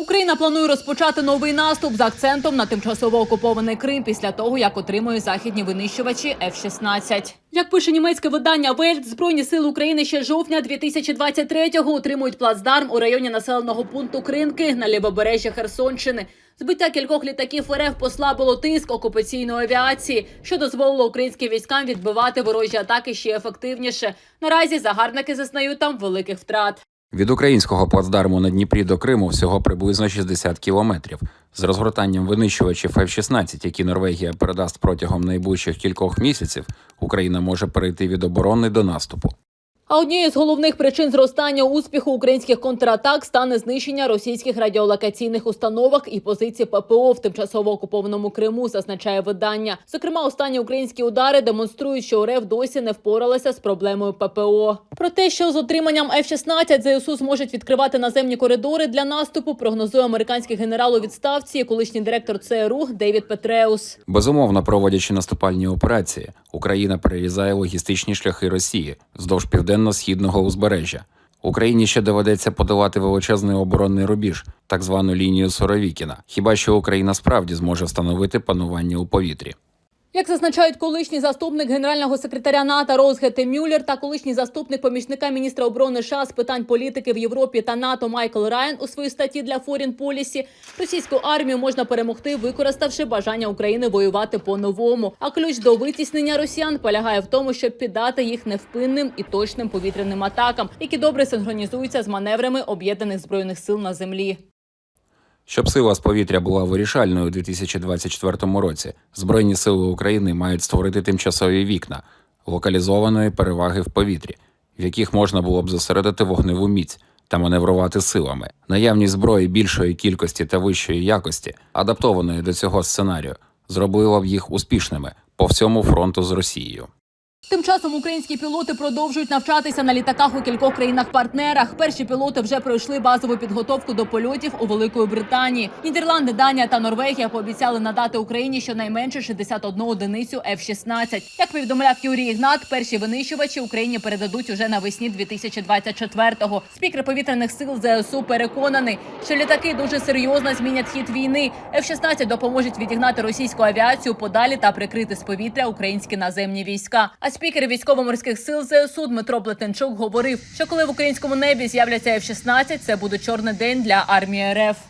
Україна планує розпочати новий наступ з акцентом на тимчасово окупований Крим після того, як отримує західні винищувачі F-16. Як пише німецьке видання Вельт, збройні сили України ще жовтня 2023-го отримують плацдарм у районі населеного пункту Кринки на лівобережжі Херсонщини. Збиття кількох літаків РФ послабило тиск окупаційної авіації, що дозволило українським військам відбивати ворожі атаки ще ефективніше. Наразі загарбники зазнають там великих втрат. Від українського плацдарму на Дніпрі до Криму всього приблизно 60 кілометрів. З розгортанням винищувачів F-16, які Норвегія передасть протягом найближчих кількох місяців, Україна може перейти від оборони до наступу. А однією з головних причин зростання успіху українських контратак стане знищення російських радіолокаційних установок і позицій ППО в тимчасово окупованому Криму, зазначає видання. Зокрема, останні українські удари демонструють, що РФ досі не впоралася з проблемою ППО. Про те, що з отриманням F-16 ЗСУ зможуть відкривати наземні коридори для наступу, прогнозує американський генерал у відставці, і колишній директор ЦРУ Девід Петреус. Безумовно, проводячи наступальні операції, Україна перерізає логістичні шляхи Росії вздовж південно-східного узбережжя. Україні ще доведеться подолати величезний оборонний рубіж, так звану лінію Соровікіна. Хіба що Україна справді зможе встановити панування у повітрі? Як зазначають колишній заступник генерального секретаря НАТО Розгете Мюллер та колишній заступник помічника міністра оборони США з питань політики в Європі та НАТО Майкл Райан у своїй статті для Foreign Policy, російську армію можна перемогти, використавши бажання України воювати по-новому. А ключ до витіснення росіян полягає в тому, щоб піддати їх невпинним і точним повітряним атакам, які добре синхронізуються з маневрами об'єднаних збройних сил на землі. Щоб сила з повітря була вирішальною у 2024 році, Збройні сили України мають створити тимчасові вікна локалізованої переваги в повітрі, в яких можна було б зосередити вогневу міць та маневрувати силами. Наявність зброї більшої кількості та вищої якості, адаптованої до цього сценарію, зробила б їх успішними по всьому фронту з Росією. Тим часом українські пілоти продовжують навчатися на літаках у кількох країнах-партнерах. Перші пілоти вже пройшли базову підготовку до польотів у Великої Британії. Нідерланди, Данія та Норвегія пообіцяли надати Україні щонайменше 61 одиницю F-16. Як повідомляв Юрій Ігнат, перші винищувачі Україні передадуть уже навесні 2024-го. Спікер повітряних сил ЗСУ переконаний, що літаки дуже серйозно змінять хід війни. F-16 допоможуть відігнати російську авіацію подалі та прикрити з повітря українські наземні війська. Спікер військово-морських сил ЗСУ Дмитро Плетенчук говорив, що коли в українському небі з'являться F-16, це буде чорний день для армії РФ.